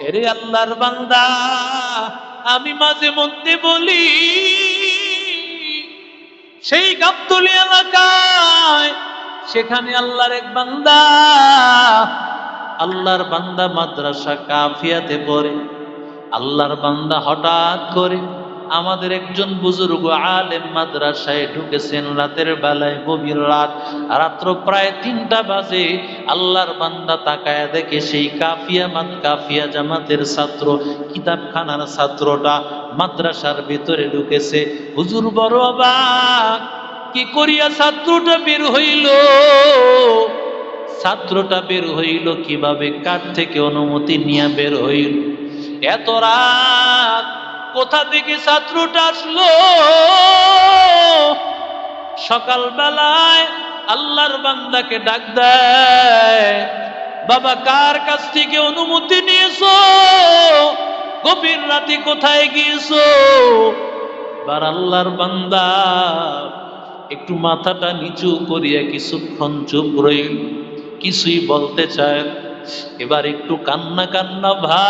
এরে আল্লাহর বান্দা, আমি মাঝে মধ্যে বলি, সেই গাবতলি এলাকায় সেখানে আল্লাহর এক বান্দা, আল্লাহর বান্দা মাদ্রাসা কাফিয়াতে পড়ে, আল্লাহর বান্দা হঠাৎ করে আমাদের একজন বুজুর্গ আলেম মাদ্রাসায় ঢুকেছেন রাতের বেলায় গভীর রাত, রাত্র প্রায় তিনটা বাজে। আল্লাহর বান্দা তাকায় দেখে সেই কাফিয়া মাদ কাফিয়া জামাতের ছাত্র, কিতাবখানার ছাত্রটা মাদ্রাসার ভিতরে ঢুকেছে। হুজুর বড় অবাক, কি করিয়া ছাত্রটা বের হইল? ছাত্রটা বের হইল কীভাবে? কার থেকে অনুমতি নিয়ে বের হইল? এত রাত কোথা থেকে ছাত্রটা আসলো? সকাল বেলায় আল্লাহর বান্দাকে ডাক দেয়, বাবা, কার কাছ থেকে অনুমতি নিয়েছো? গভীর রাতে কোথায় গিয়েছো? বার আল্লাহর বান্দা একটু মাথাটা নিচু করিয়া কিছুক্ষণ চুপ রইল, কিছুই বলতে চায় এবার একটু কান্না কান্না ভা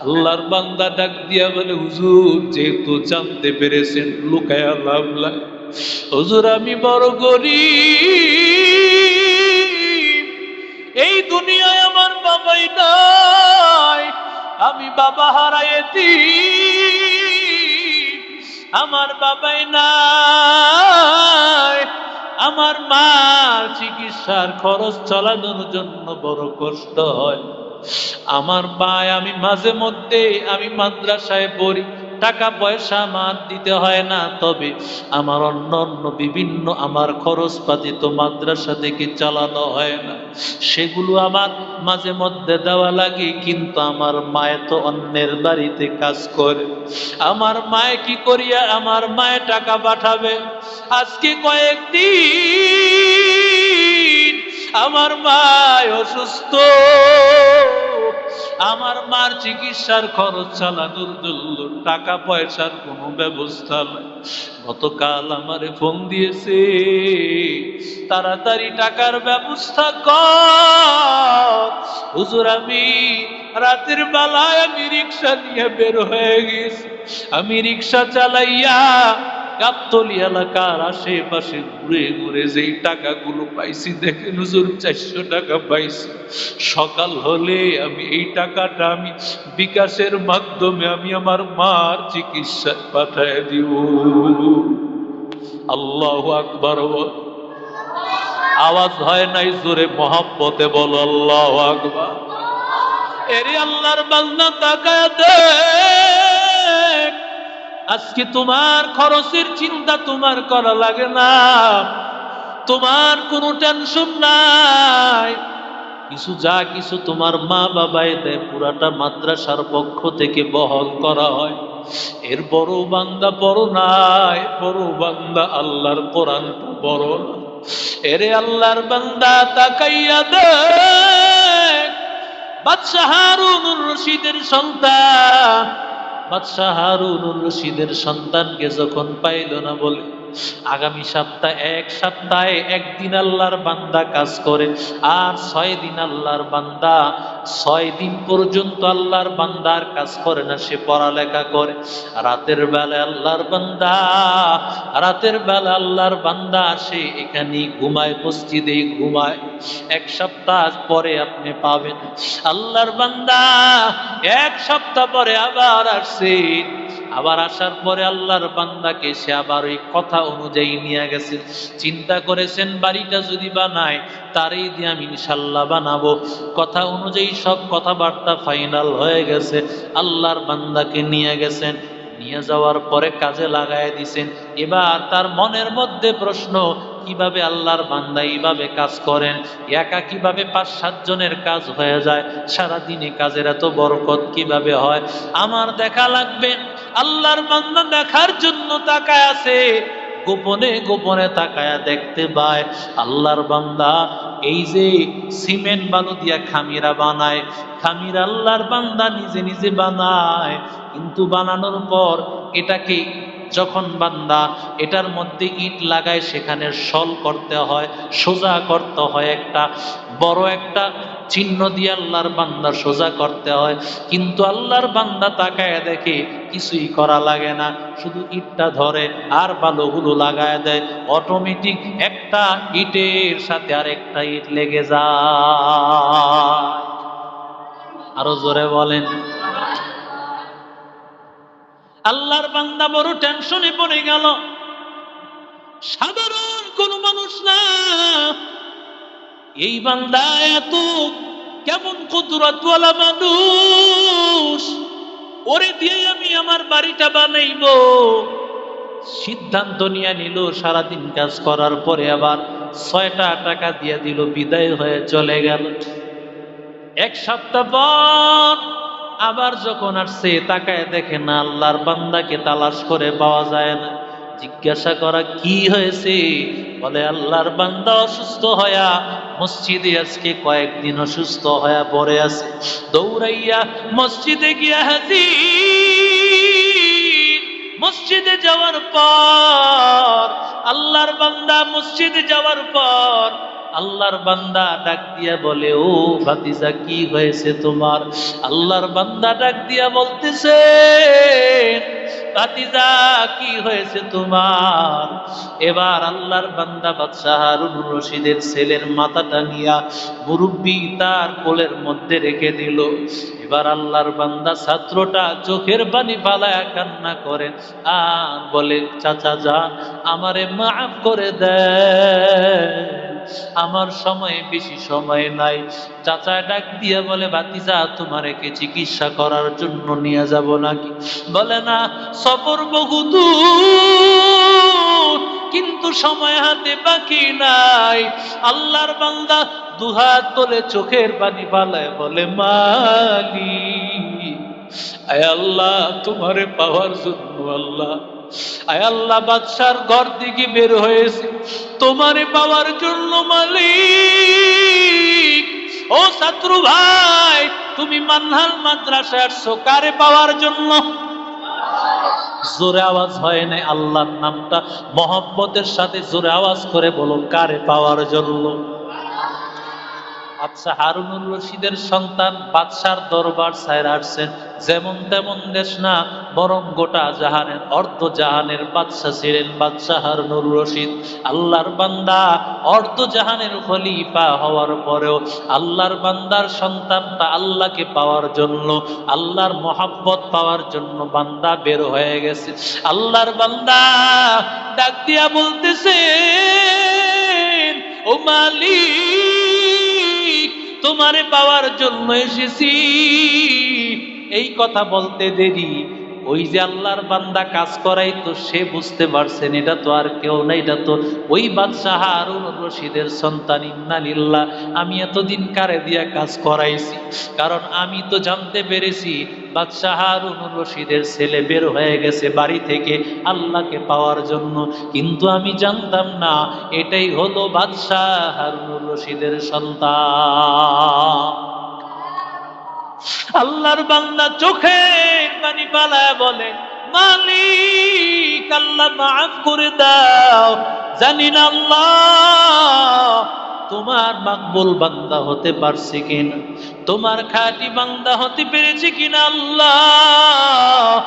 আল্লাহর বান্দা ডাক দিয়া বলে, হুজুর, যেহেতু জানতে পেরেছেন, লুকায়া লাভ লাগে হুজুর, আমি বড় গরিব। এই দুনিয়ায় আমার বাবাই নাই। আমি বাবা হারাইছি আমার বাবাই নাই। আমার মা চিকিৎসার খরচ চালানোর জন্য বড় কষ্ট হয়। আমার পায় আমি মাঝে মধ্যে, আমি মাদ্রাসায় পড়ি। টাকা পয়সা আমার দিতে হয় না, তবে আমার অন্য অন্য বিভিন্ন আমার খরচপাতি তো মাদ্রাসা থেকে চালানো হয় না। সেগুলো আমার মাঝে মধ্যে দেওয়া লাগে, কিন্তু আমার মায়ে তো অন্যের বাড়িতে কাজ করে। আমার মায়ে কি করিয়া, আমার মায়ে টাকা পাঠাবে? আজকে কয়েকদিন আমার মায় অসুস্থ। আমার মার চিকিৎসার খরচ চালানোর জন্য টাকা পয়সার কোনো ব্যবস্থা নাই। গতকাল আমারে ফোন দিয়েছে, তাড়াতাড়ি টাকার ব্যবস্থা কর। হুজুর, আমি রাতের বেলায় আমি রিক্সা নিয়ে বের হয়ে গেছি। আমি রিক্সা চালাইয়া গাবতলি এলাকার আশেপাশে ঘুরে ঘুরে যেই টাকাগুলো পাইছি দেখে হুজুর চারশো টাকা পাইছি। সকাল হলে আমি এই টাকাটা আমি বিকাশের মাধ্যমে আমি আমার মার চিকিৎসায় পাঠায় দিব। আল্লাহ আকবর আওয়াজ হয় নাই জোরে মহাব্বতে বল, আল্লাহ আকবর। এরে আল্লাহর বান্দা তাকায় আজকে তোমার খরচের চিন্তা তোমার করা লাগে না। তোমার কোনো টেনশন নাই। কিছু যা কিছু তোমার মা বাবাই দেয়, পুরাটা মাদ্রাসার পক্ষ থেকে বহন করা হয়। এর বড় বান্দা বড় নাই, বড় বান্দা আল্লাহর কোরআনটা বড় এরে আল্লাহর বান্দা তাকাইয়া দেখ, বাদশাহ রশিদের সন্তান বাদশাহ হারুন রশিদের সন্তানকে যখন পাইল না বলে আগামী সপ্তাহ, এক সপ্তাহে একদিন আল্লাহর বান্দা কাজ করে, আর ছয় দিন আল্লাহর বান্দা, ছয় দিন পর্যন্ত আল্লাহর বান্দার কাজ করে না, সে পড়ালেখা করে। রাতের বেলা আল্লাহর বান্দা, রাতের বেলা আল্লাহর বান্দা আসে এখানে ঘুমায় মসজিদে ঘুমায়। এক সপ্তাহ পরে আপনি পাবেন আল্লাহর বান্দা, এক সপ্তাহ পরে আবার আসছে আবার আসার পরে আল্লাহর বান্দাকে সে আবার ওই কথা অনুযায়ী নিয়ে গেছে। চিন্তা করেছেন, বাড়িটা যদি বানায়, তারই দিয়ে আমি ইনশাল্লাহ বানাবো। কথা অনুযায়ী সব কথাবার্তা ফাইনাল হয়ে গেছে। আল্লাহর বান্দাকে নিয়ে গেছেন। নিয়ে যাওয়ার পরে কাজে লাগায় দিছেন। এবার তার মনের মধ্যে প্রশ্ন কীভাবে আল্লাহর বান্দা এইভাবে কাজ করেন? একা কীভাবে পাঁচ, সাত জনের কাজ হয়ে যায়? সারা দিনে কাজের এত বরকত কীভাবে হয়? আমার দেখা লাগবে, আল্লাহর বান্দা দেখার জন্য তাকায় আছে। গোপনে গোপনে তাকায়া দেখতে পায়, আল্লাহর বান্দা এই যে সিমেন্ট বালু দিয়া খামিরা বানায়, খামিরা আল্লাহর বান্দা নিজে নিজে বানায়। কিন্তু বানানোর পর এটাকে যখন বান্দা এটার মধ্যে ইট লাগায়, সেখানে সল করতে হয়, সোজা করতে হয় একটা, বড় একটা চিহ্ন দিয়ে আল্লাহর বান্দা সোজা করতে হয়। কিন্তু আল্লাহর বান্দা তাকায় দেখে কিছুই করা লাগে না, শুধু ইটটা ধরে আর বালুগুলো লাগায় দেয়। অটোমেটিক একটা ইটের সাথে আর একটা ইট লেগে যায়। আরও জোরে বলেন। আল্লাহর বান্দা বড় টেনশনে পড়ে গেল। সাধারণ কোন মানুষ না। এই বান্দা এত কেমন কুদরতওয়ালা মানুষ। ওরে দিয়ে আমি আমার বাড়িটা বানাইব। সিদ্ধান্ত নিয়ে নিল, সারাদিন কাজ করার পরে আবার ছয়টা টাকা দিয়ে দিল, বিদায় হয়ে চলে গেল। এক সপ্তাহ পর আবার যখন আসছে, তাকায় দেখে না, আল্লাহর বান্দাকে তালাশ করে পাওয়া যায় না। জিজ্ঞাসা করা, কি হয়েছে? বলে, আল্লাহর বান্দা অসুস্থ হয়া, মসজিদে আজকে কয়েকদিন অসুস্থ হয়া পড়ে আছে। দৌড়াইয়া মসজিদে গিয়া হাজির। মসজিদে যাওয়ার পর, আল্লাহর বান্দা মসজিদে যাওয়ার পর আল্লাহর বান্দা ডাক দিয়া বলে, ও ভাতিজা, কি হয়েছে তোমার? আল্লাহর বান্দা ডাক দিয়া বলতেছে, ভাতিজা, কি হয়েছে তোমার? এবার আল্লাহর বান্দা বাদশাহ হারুনুর রশিদের ছেলের মাথাটা নিয়া মুরব্বী তার কোলের মধ্যে রেখে দিল। এবার আল্লাহর বান্দা ছাত্রটা চোখের পানি ফালায় কান্না করে আর বলে, চাচা, যা, আমারে মাফ করে দেয় আমার সময় বেশি সময় নাই। চাচা ডাক দিয়ে বলে বাতিজা তোমারে কে চিকিৎসা করার জন্য নিয়ে যাব নাকি? বলে, না, সফর বহু দূর, কিন্তু সময় হাতে বাকি নাই। আল্লাহর বান্দা দুহাত তোলে চোখের পানি পালায় বলে মালি আয় আল্লাহ, তোমারে পাওয়ার জন্য আল্লাহ আয় আল্লাহ, বাদশার ঘর দিকে বের হয়েছে। তোমারে পাওয়ার জন্য মালিক। ও শত্রু ভাই, তুমি মানহাল মাদ্রাসায় আসছো, কারে পাওয়ার জন্য? জোরে আওয়াজ হয় নাই আল্লাহর নামটা। মহব্বতের সাথে জোরে আওয়াজ করে বলো, কারে পাওয়ার জন্য? আচ্ছা হারুনুর রশিদের সন্তান বাদশার দরবার সাইর আসছেন। যেমন তেমন দেশ না, বরং গোটা জাহানের, অর্ধ জাহানের বাদশা ছিলেন বাদশাহ হারুনুর রশিদ। আল্লাহর বান্দা অর্ধ জাহানের খলিফা হওয়ার পরেও আল্লাহর বান্দার সন্তানটা আল্লাহকে পাওয়ার জন্য, আল্লাহর মহাব্বত পাওয়ার জন্য বান্দা বের হয়ে গেছে। আল্লাহর বান্দা ডাক দিয়া বলতেছে ও মালিক তোমারে পাওয়ার জন্য এসেছি। এই কথা বলতে দেরি। ওই যে আল্লাহর বান্দা কাজ করাই তো সে বুঝতে পারছেন, এটা তো আর কেউ না, এটা তো ওই বাদশাহ হারুন রশিদের সন্তান। ইন্নালিল্লাহ, আমি এতদিন কারে দিয়া কাজ করাইছি? কারণ আমি তো জানতে পেরেছি, বাদশাহ হারুন রশিদের ছেলে বের হয়ে গেছে বাড়ি থেকে আল্লাহকে পাওয়ার জন্য। কিন্তু আমি জানতাম না, এটাই হলো বাদশাহ হারুন রশিদের সন্তান। আল্লাহর বান্দা চোখে পানি পালায় বলে, মালিক, আল্লাহ মাফ করে দাও। জানি না আল্লাহ, তোমার মাকবুল বান্দা হতে পারছে কিনা। তোমার খাঁটি বান্দা হতে পেরেছি কিনা আল্লাহ?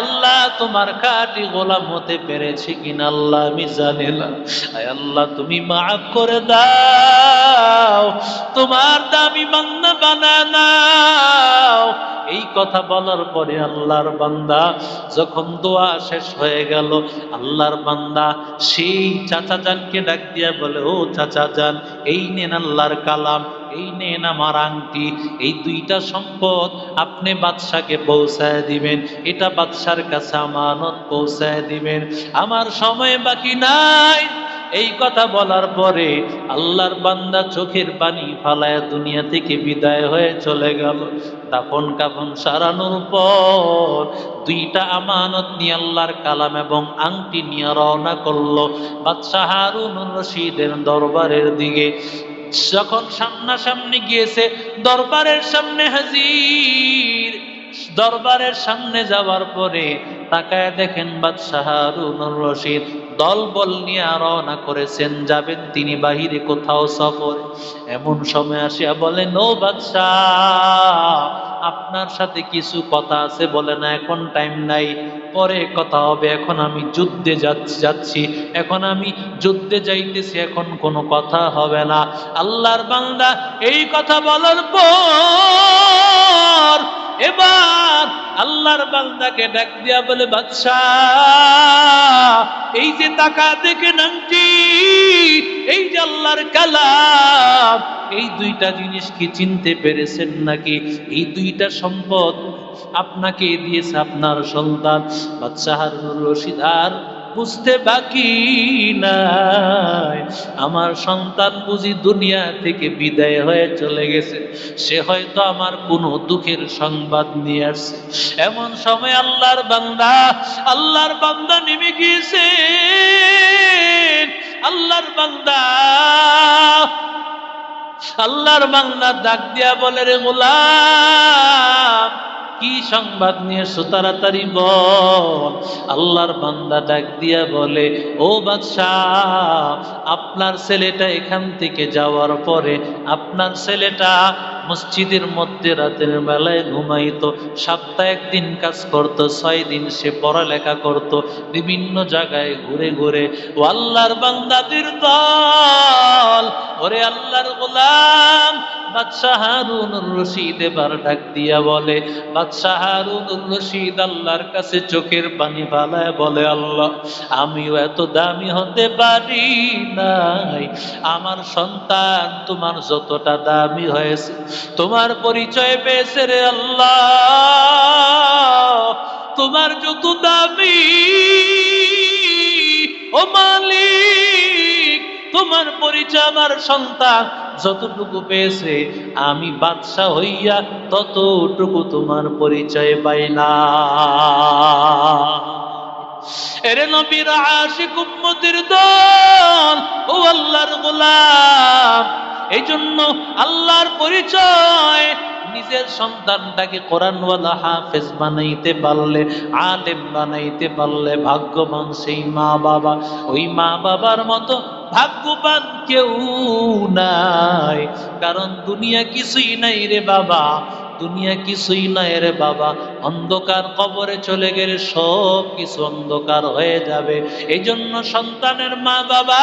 আল্লাহ, তোমার খাটি গোলাম হতে পেরেছি কিনা আল্লাহ? আমি জানি আল্লাহ, তুমি মাফ করে দাও। তোমার দামি বান্দা বানা নাও। এই কথা বলার পরে আল্লাহর বান্দা যখন দোয়া শেষ হয়ে গেল, আল্লাহর বান্দা সেই চাচা জানকে ডাক দিয়া বলে, ও চাচা জান, এই নেন আল্লাহর কালাম। এই নেন আমার আংটি, এই দুইটা সম্পদ আপনি বাদশাকে পৌঁছায় দিবেন, এটা বাদশার কাছে আমানত পৌঁছায় দিবেন। আমার সময় বাকি নাই। এই কথা বলার পরে আল্লাহর বান্দা চোখের পানি ফালায় দুনিয়া থেকে বিদায় হয়ে চলে গেল। দাফন কাফন সারানোর পর দুইটা আমানত নিয়ে আল্লাহর কালাম এবং আংটি নিয়ে রওনা করল বাদশাহ হারুন রশিদের দরবারের দিকে। যখন সামনাসামনি গিয়েছে দরবারের সামনে হাজির। দরবারের সামনে যাওয়ার পরে তাকায় দেখেন বাদশাহ রশিদ। দল বল নিয়ে রওনা করেছেন, যাবেন তিনি বাহিরে কোথাও সফর। এমন সময় আসিয়া বলেন ও বাদশাহ, আপনার সাথে কিছু কথা আছে? বলে, না, এখন টাইম নাই। পরে কথা হবে, এখন আমি যুদ্ধে যাচ্ছি যাচ্ছি। এখন আমি যুদ্ধে যাইতেছি, এখন কোনো কথা হবে না। আল্লাহর বান্দা, এই কথা বলার পর এবার আল্লাহর বান্দাকে ডাক দিয়া বলে, বাদশাহ, এই যে টাকা দেখে নামটি, এই যে আল্লাহর কালাম, এই দুইটা জিনিস কি চিনতে পেরেছেন নাকি? এই দুইটা সম্পদ আপনাকে দিয়েছে আপনার সন্তান। বাদশাহ হারুনুর রশিদ আর বুঝতে বাকি নাই। আমার সন্তান বুঝি দুনিয়া থেকে বিদায় হয়ে চলে গেছে। সে হয়তো আমার কোনো দুঃখের সংবাদ নিয়ে আসছে। এমন সময় আল্লাহর বান্দা আল্লাহর বান্দা নেমে গিয়েছে। আল্লাহর বান্দা আল্লাহর বান্দা ডাক দিয়া বলে, রে গোলাম কি সংবাদ নিয়ে তাড়াতাড়ি বল? আল্লাহর বান্দা ডাক দিয়া বলে, ও বাদশাহ, আপনার ছেলেটা এখান থেকে যাওয়ার পরে আপনার ছেলেটা মসজিদের মধ্যে রাতের বেলায় ঘুমাইত, সপ্তাহে একদিন কাজ করত, ছয় দিন সে পড়ালেখা করত, বিভিন্ন জায়গায় ঘুরে ঘুরে। ও আল্লাহর বান্দাদের দল ওরে আল্লাহর গোলাম বাদশাহ হারুনুর রশিদ এবার ডাক দিয়া বলে, বাদশাহ হারুনুর রশিদ আল্লাহর কাছে চোখের পানি ফালায় বলে, আল্লাহ, আমিও এত দামি হতে পারি নাই। আমার সন্তান তোমার যতটা দামি হয়েছে, তোমার পরিচয় পেয়েছে রে আল্লাহ। তোমার যত দামি ও মালিক তোমার পরিচয় আমার সন্তান। যতটুকু পেয়েছে, আমি বাদশাহ হইয়া ততটুকু তোমার পরিচয় পাই না। এরে নবীর আশিক উম্মতির দল, ও আল্লাহর গোলাম এই জন্য আল্লাহর পরিচয় নিজের সন্তানটাকে কোরআনওয়ালা হাফেজ বানাইতে পারলে, আলেম বানাইতে পারলে ভাগ্যবান সেই মা বাবা। ওই মা বাবার মতো ভাগ্যবান কেউ নাই। কারণ দুনিয়া কিছুই নাই রে বাবা, দুনিয়া কিছুই নাই রে বাবা। অন্ধকার কবরে চলে গেলে সব কিছু অন্ধকার হয়ে যাবে। এই জন্য সন্তানের মা বাবা,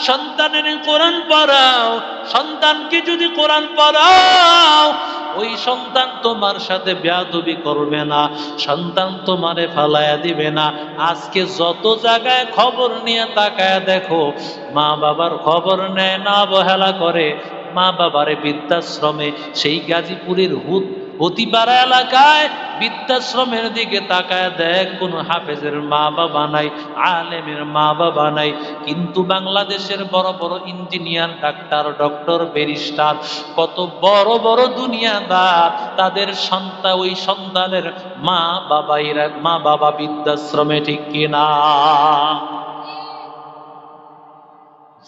সন্তানের কোরআন পড়াও। সন্তানকে যদি কোরআন পড়াও ওই সন্তান তোমার সাথে বেয়াদবি করবে না, সন্তান তোমারে ফালায়া দিবে না। আজকে যত জায়গায় খবর নিয়ে তাকায় দেখো মা বাবার খবর নেয় না অবহেলা করে। মা বাবারে বৃদ্ধাশ্রমে, সেই গাজীপুরের হুত অতিপাড়া এলাকায় বৃদ্ধাশ্রমের দিকে তাকায় দেখ, কোন হাফেজের মা বাবা নাই, আলেমের মা বাবা নাই। কিন্তু বাংলাদেশের বড় বড় ইঞ্জিনিয়ার, ডাক্তার, ডক্টর, ব্যারিস্টার, কত বড় বড় দুনিয়াদার, তাদের সন্তান ওই সন্তানের মা বাবাইরা মা বাবা বৃদ্ধাশ্রমে ঠিক কিনা?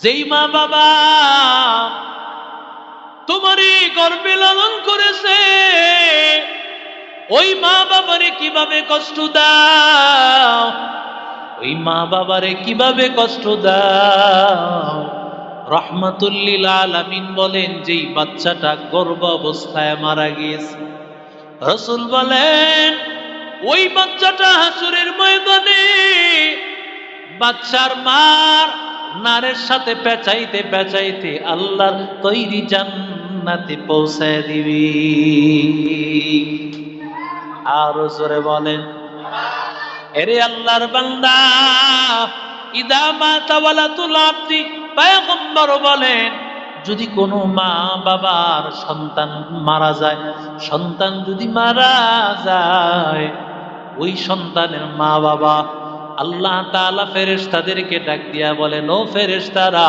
যেই মা বাবা তোমারই গর্বে লালন করেছে। ওই মা বাবারে কীভাবে কষ্ট দাও? ওই মা বাবারে কীভাবে কষ্ট দাও? রহমাতুল্লিল আলামিন বলেন, যেই বাচ্চাটা গর্ভ অবস্থায় মারা গিয়েছে, রসুল বলেন, ওই বাচ্চাটা হাসুরের ময়দানে, বাচ্চার মার নারের সাথে পেঁচাইতে পেঁচাইতে আল্লাহর তৈরি জান্নাতে পৌঁছায় দিবি। আরও জোরে বলেন। এরে আল্লাহর বান্দা, ইদা মা আব্দি, পয়গম্বর বলেন, যদি কোনো মা বাবার সন্তান মারা যায়, সন্তান যদি মারা যায়, ওই সন্তানের মা বাবা আল্লাহ তাআলা ফেরেশতাদেরকে ডাক দিয়া বলেন, ও ফেরেশতারা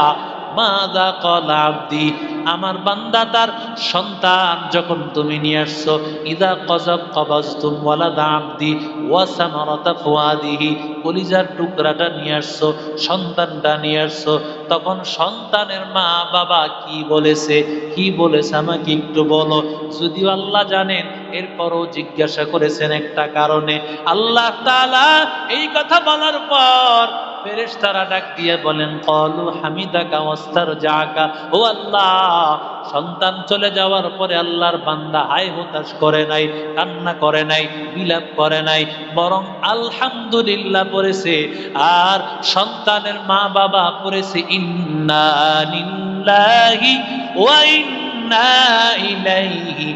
মাদা কলা আব্দি? আমার বান্দা তার সন্তান যখন তুমি নিয়ে আসছো, ইদা কজব কবাজতুম ওয়ালাদা আব্দি ওয়াসামারতা ফুয়াদিহি। কলিজার টুকরাটা নিয়ে আসছো, সন্তানটা নিয়ে আসছো, তখন সন্তানের মা বাবা কি বলেছে? কি বলেছে আমাকে একটু বলো। যদিও আল্লাহ জানেন, এরপরও জিজ্ঞাসা করেছেন একটা কারণে। আল্লাহ তাআলা এই কথা বলার পর ফেরেশতারা ডাক দিয়ে বলেন, কলু হামিদাকা ওয়াস্তার জাকা ও আল্লাহ, সন্তান চলে যাওয়ার পরে আল্লাহর বান্দা হায় হতাশ করে নাই, কান্না করে নাই, বিলাপ করে নাই, বরং আলহামদুলিল্লাহ পড়েছে। আর সন্তানের মা বাবা পড়েছে, ইন্না লিল্লাহি ওয়া ইন্না ইলাইহি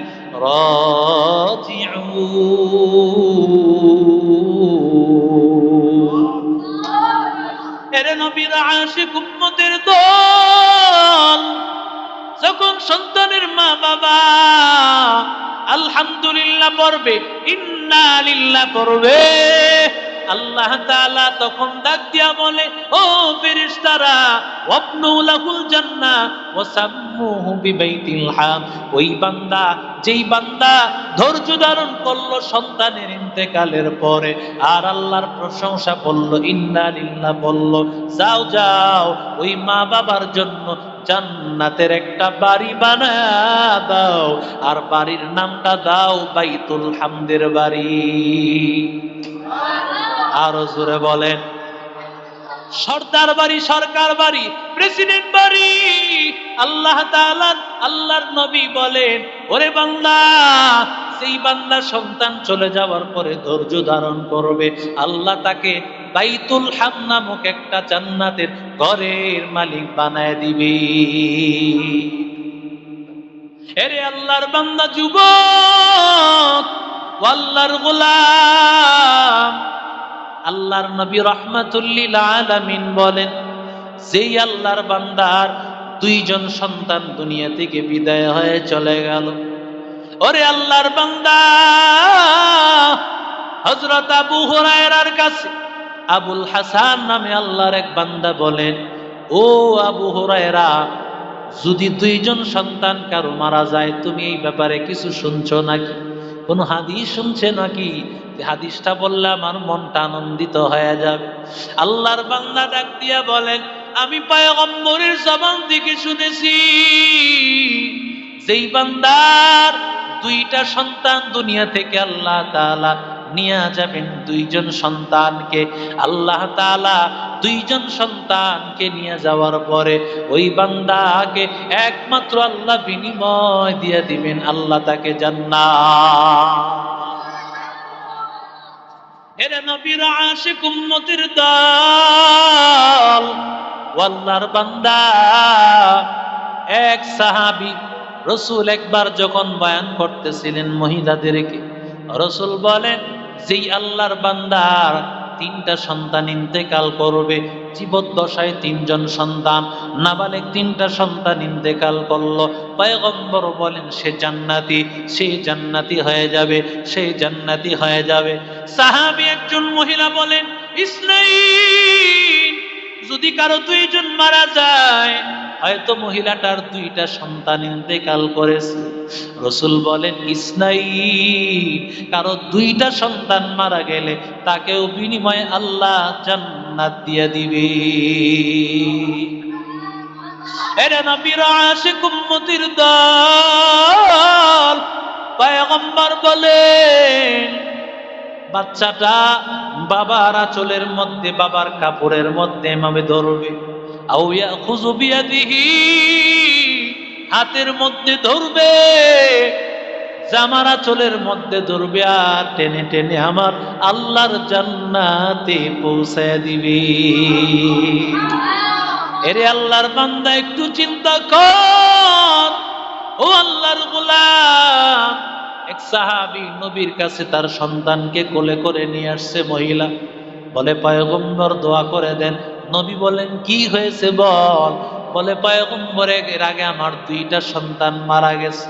রাজিউন। নবীর আশিক উম্মতের দল। যখন সন্তানের মা বাবা আলহামদুলিল্লাহ পড়বে ইন্না লিল্লাহ পড়বে। আল্লাহ তাআলা তখন ডাক দিয়া বলে, ও ফেরেশতারা, ওয়াবনু লাহুল জান্নাহ ওয়া সাম্মুহু বিবাইতিল ওই বান্দা, যেই বান্দা ধৈর্য ধারণ করল সন্তানের ইন্তেকালের পরে, আর আল্লাহর প্রশংসা বলল ইন্না লিল্লাহ বলল, যাও যাও, ওই মা বাবার জন্য জান্নাতের একটা বাড়ি বানা দাও, আর বাড়ির নামটা দাও বাইতুল হামদের বাড়ি। আরও জোরে বলেন। সর্দার বাড়ি, সরকার বাড়ি, প্রেসিডেন্ট বাড়ি। আল্লাহ আল্লাহর নবী বলেন, ওরে বান্দা সেই বান্দা সন্তান চলে যাওয়ার পরে ধৈর্য ধারণ করবে, আল্লাহ তাকে বাইতুল হাম নামক একটা জান্নাতের ঘরের মালিক বানায় দিবে। এরে আল্লাহর বান্দা, যুবক আল্লাহর গোলাম আল্লাহর নবী রহমাতুল্লিল আলামিন বলেন, যেই আল্লাহর বান্দার দুইজন সন্তান দুনিয়া থেকে বিদায় হয়ে চলে গেল। ওরে আল্লাহর বান্দা, হযরত আবু হুরায়রার কাছে আবুল হাসান নামে আল্লাহর এক বান্দা বলেন, ও আবু হুরায়রা, যদি দুইজন সন্তান কারও মারা যায়, তুমি এই ব্যাপারে কিছু শুনছো নাকি? কোন হাদিস শুনছে নাকি? হাদিসটা বললে আমার মনটা আনন্দিত হয়ে যাবে। আল্লাহর বান্দা ডাক দিয়া বলেন আমি পয়গম্বরের জবান থেকে শুনেছি, যেই বান্দার দুইটা সন্তান দুনিয়া থেকে আল্লাহ তাআলা নিয়ে যাবেন, দুইজন সন্তানকে। আল্লাহ তাআলা দুইজন সন্তানকে নিয়ে যাওয়ার পরে ওই বান্দাকে একমাত্র আল্লাহ বিনিময় দিয়ে দিবেন, আল্লাহ তাকে জান্নাত। এরা নবীর আশিক উম্মতির দল ওয়াল্লার বান্দা। এক সাহাবি রসুল একবার যখন বয়ান করতেছিলেন মহিলাদেরকে, রসুল বলেন, যেই আল্লাহর বান্দার তিনটা সন্তান ইন্তেকাল করবে, জীবদ্দশায় তিনজন সন্তান। নাবালেক তিনটা সন্তান ইন্তেকাল করল। পয়গম্বর বলেন, সে জান্নাতি সে জান্নাতি হয়ে যাবে, সে জান্নাতি হয়ে যাবে। সাহাবি একজন মহিলা বলেন ইসনাইন যদি কারও দুইজন মারা যায় হয়তো মহিলাটার দুইটা সন্তান ইন্তেকাল করেছে। রসুল বলেন ইসনাই কারও দুইটা সন্তান মারা গেলে তাকেও বিনিময়ে আল্লাহ জান্নাত দিয়ে দিবে। এরা নবীর আশিক উম্মতির দল, পয়গম্বর বলেন, বাচ্চাটা বাবার আঁচলের মধ্যে, বাবার কাপড়ের মধ্যে এভাবে ধরবে। হাতের মধ্যে ধরবে, জামারা আঁচলের মধ্যে ধরবে আর টেনে টেনে আমার আল্লাহর জান্নাতে পৌঁছায় দিবে। এরে আল্লাহর বান্দা, একটু চিন্তা কর। ও আল্লাহর গোলাম, এক সাহাবি নবীর কাছে তার সন্তানকে কোলে করে নিয়ে আসছে মহিলা। বলে, পয়গম্বর, দোয়া করে দেন। নবী বলেন, কি হয়েছে বল? বলে, পয়গম্বর এর আগে আমার দুইটা সন্তান মারা গেছে।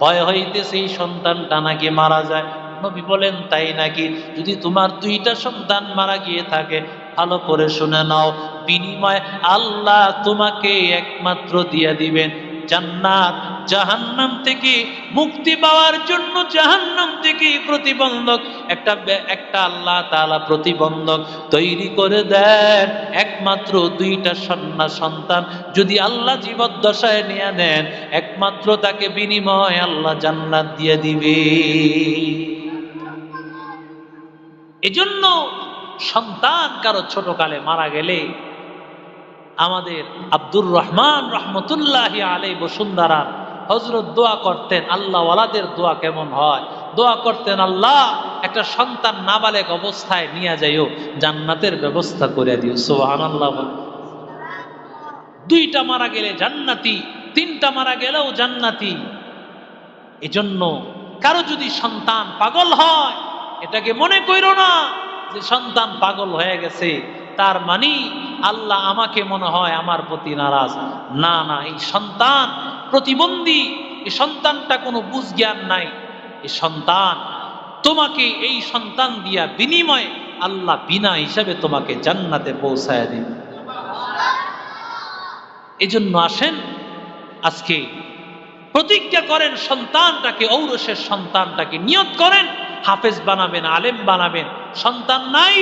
ভয় হইতেছে এই সন্তানটা নাকি মারা যায়। নবী বলেন, তাই নাকি? যদি তোমার দুইটা সন্তান মারা গিয়ে থাকে, ভালো করে শুনে নাও। বিনিময় আল্লাহ তোমাকে একমাত্র দিয়ে দিবেন। জান্নাত, জাহান্নাম থেকে মুক্তি পাওয়ার জন্য জাহান্নাম থেকে প্রতিবন্ধক, একটা একটা আল্লাহ তাআলা প্রতিবন্ধক তৈরি করে দেন, একমাত্র দুইটা সন্না, সন্তান যদি আল্লাহ জীবদ্দশায় নিয়ে নেন, একমাত্র তাকে বিনিময় আল্লাহ জান্নাত দিয়ে দিবে। এজন্য সন্তান কারও ছোটকালে মারা গেলে আমাদের আব্দুর রহমান রহমতুল্লাহ আলাই বসুন্ধরা হজরত দোয়া করতেন, আল্লাহ ওয়ালাদের দোয়া কেমন হয়? দোয়া করতেন, আল্লাহ, একটা সন্তান নাবালেক অবস্থায় নিয়ে যাইও, জান্নাতের ব্যবস্থা করে দিও। সোহান আল্লাহ দুইটা মারা গেলে জান্নাতি, তিনটা মারা গেলেও জান্নাতি। এজন্য কারও যদি সন্তান পাগল হয়, এটাকে মনে কইরো না যে সন্তান পাগল হয়ে গেছে। তার মানি আল্লাহ আমাকে মনে হয় আমার প্রতি নারাজ। না না, এই সন্তান প্রতিবন্ধী, এই সন্তানটা কোনো বুঝ জ্ঞান নাই। এই সন্তান তোমাকে এই সন্তান দিয়া বিনিময়ে আল্লাহ বিনা হিসাবে তোমাকে জান্নাতে পৌঁছায় দিন এজন্য আসেন, আজকে প্রতিজ্ঞা করেন সন্তানটাকে, ঔরসের সন্তানটাকে, নিয়ত করেন, হাফেজ বানাবেন, আলেম বানাবেন। সন্তান নাই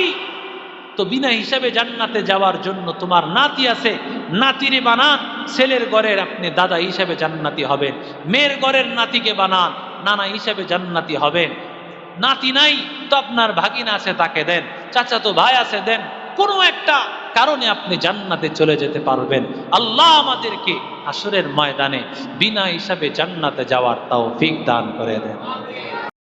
তো বিনা হিসাবে জান্নাতে যাওয়ার জন্য তোমার নাতি আছে। নাতিরে বানান, ছেলের ঘরের আপনি দাদা হিসাবে জান্নাতি হবেন। মেয়ের ঘরের নাতিকে বানান, নানা হিসাবে জান্নাতি হবেন। নাতি নাই তো আপনার ভাগিনা আছে তাকে দেন, চাচাতো ভাই আছে দেন। কোনো একটা কারণে আপনি জান্নাতে চলে যেতে পারবেন। আল্লাহ আমাদেরকে আসরের ময়দানে বিনা হিসাবে জান্নাতে যাওয়ার তাও ফিক দান করে দেন।